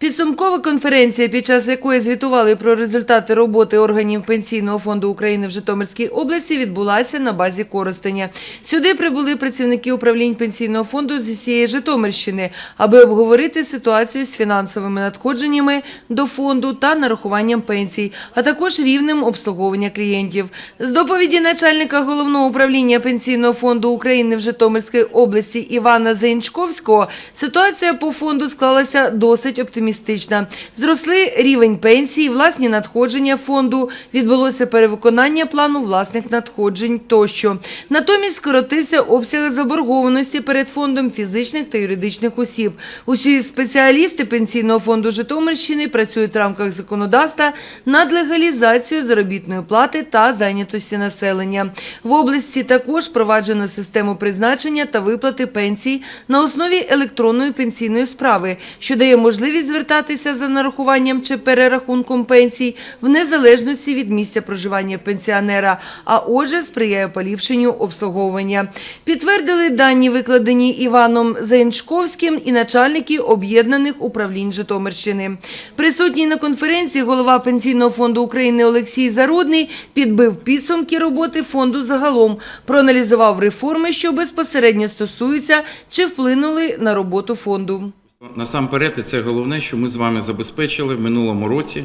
Підсумкова конференція, під час якої звітували про результати роботи органів Пенсійного фонду України в Житомирській області, відбулася на базі Коростеня. Сюди прибули працівники управлінь Пенсійного фонду з усієї Житомирщини, аби обговорити ситуацію з фінансовими надходженнями до фонду та нарахуванням пенсій, а також рівнем обслуговування клієнтів. З доповіді начальника головного управління Пенсійного фонду України в Житомирській області Івана Заінчковського ситуація по фонду склалася досить оптимістична. Зросли рівень пенсій, власні надходження фонду, відбулося перевиконання плану власних надходжень тощо. Натомість скоротився обсяг заборгованості перед фондом фізичних та юридичних осіб. Усі спеціалісти Пенсійного фонду Житомирщини працюють в рамках законодавства над легалізацією заробітної плати та зайнятості населення. В області також впроваджено систему призначення та виплати пенсій на основі електронної пенсійної справи, що дає можливість звертатися за нарахуванням чи перерахунком пенсій в незалежності від місця проживання пенсіонера, а отже сприяє поліпшенню обслуговування. Підтвердили дані, викладені Іваном Заіншковським і начальники об'єднаних управлінь Житомирщини. Присутній на конференції голова Пенсійного фонду України Олексій Зарудний підбив підсумки роботи фонду загалом, проаналізував реформи, що безпосередньо стосуються чи вплинули на роботу фонду. Насамперед, і це головне, що ми з вами забезпечили в минулому році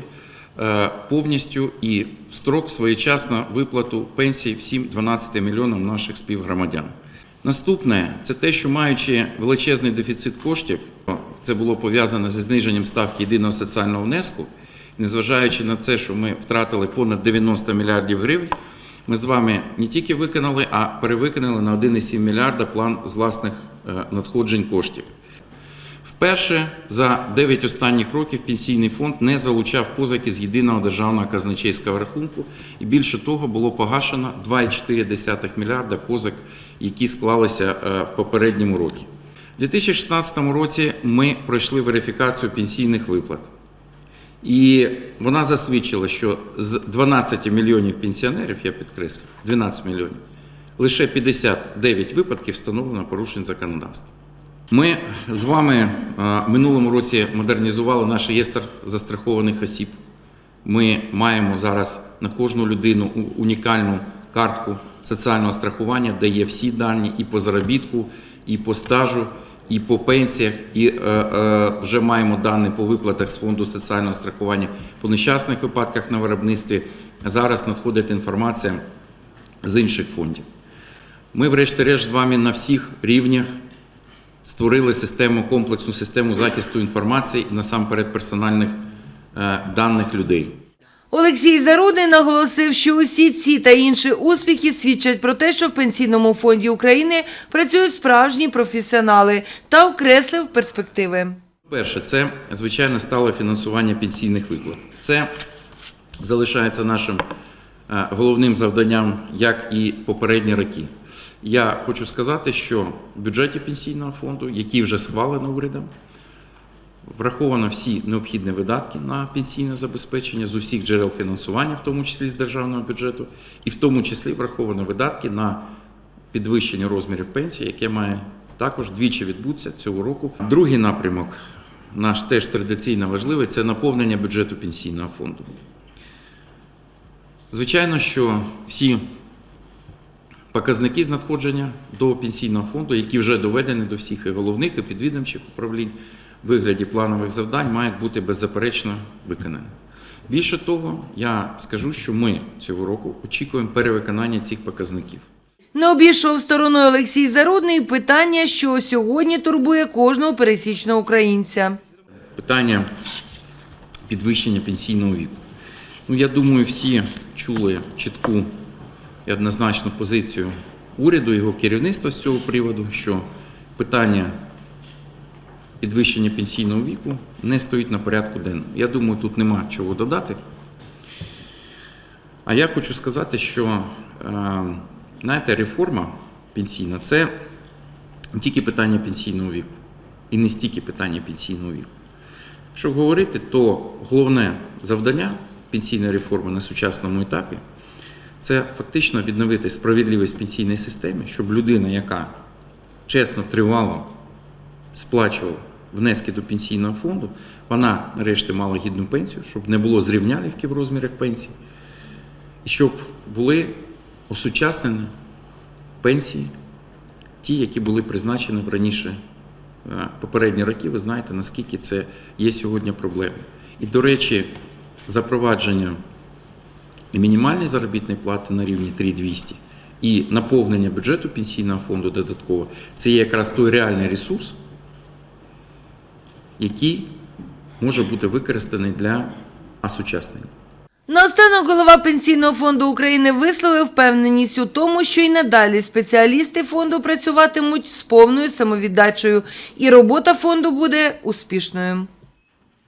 е, повністю і в строк своєчасно виплату пенсій всім 12 мільйонам наших співгромадян. Наступне це те, що маючи величезний дефіцит коштів, це було пов'язано зі зниженням ставки єдиного соціального внеску, незважаючи на це, що ми втратили понад 90 мільярдів гривень, ми з вами не тільки виконали, а перевиконали на 1,7 мільярда план з власних е, надходжень коштів. Вперше за 9 останніх років пенсійний фонд не залучав позики з єдиного державного казначейського рахунку, і більше того було погашено 2,4 мільярда позик, які склалися е, в попередньому році. У 2016 році ми пройшли верифікацію пенсійних виплат. І вона засвідчила, що з 12 мільйонів пенсіонерів, я підкреслю, 12 мільйонів, лише 59 випадків встановлено порушень законодавства. Ми з вами е, минулому році модернізували наш реєстр застрахованих осіб. Ми маємо зараз на кожну людину унікальну картку соціального страхування, де є всі дані і по заробітку, і по стажу, і по пенсіях, і е, е, вже маємо дані по виплатах з фонду соціального страхування по нещасних випадках на виробництві. Зараз надходить інформація з інших фондів. Ми, врешті-решт, з вами на всіх рівнях створили систему, комплексну систему захисту інформації і насамперед персональних е, даних людей. Олексій Зарудний наголосив, що усі ці та інші успіхи свідчать про те, що в Пенсійному фонді України працюють справжні професіонали та окреслив перспективи. Перше, це звичайно стало фінансування пенсійних виплат. Це залишається нашим головним завданням, як і попередні роки. Я хочу сказати, що в бюджеті пенсійного фонду, який вже схвалено урядом, враховано всі необхідні видатки на пенсійне забезпечення з усіх джерел фінансування, в тому числі з державного бюджету, і в тому числі враховано видатки на підвищення розмірів пенсії, яке має також двічі відбутися цього року. Другий напрямок, наш теж традиційно важливий, це наповнення бюджету пенсійного фонду. Звичайно, що всі показники з надходження до пенсійного фонду, які вже доведені до всіх і головних і підвідомчих управлінь в вигляді планових завдань, мають бути беззаперечно виконані. Більше того, я скажу, що ми цього року очікуємо перевиконання цих показників. Не обійшов стороною Олексій Зарудний питання, що сьогодні турбує кожного пересічного українця. Питання підвищення пенсійного віку. Ну, я думаю, всі чули чітку і однозначну позицію уряду, його керівництва з цього приводу, що питання підвищення пенсійного віку не стоїть на порядку денному. Я думаю, тут нема чого додати. А я хочу сказати, що е, знаєте, реформа пенсійна це не тільки питання пенсійного віку і не стільки питання пенсійного віку. Якщо говорити, то головне завдання пенсійної реформи на сучасному етапі це фактично відновити справедливість в пенсійній системі, щоб людина, яка чесно, тривало сплачувала внески до пенсійного фонду, вона нарешті мала гідну пенсію, щоб не було зрівнялівки в розмірах пенсій, і щоб були осучаснені пенсії, ті, які були призначені в раніше е, попередні роки. Ви знаєте, наскільки це є сьогодні проблемою. І, до речі, запровадження мінімальної заробітної плати на рівні 3200 і наповнення бюджету пенсійного фонду додатково це є якраз той реальний ресурс, який може бути використаний для осучаснення. Наостанок голова Пенсійного фонду України висловив впевненість у тому, що й надалі спеціалісти фонду працюватимуть з повною самовіддачею, і робота фонду буде успішною.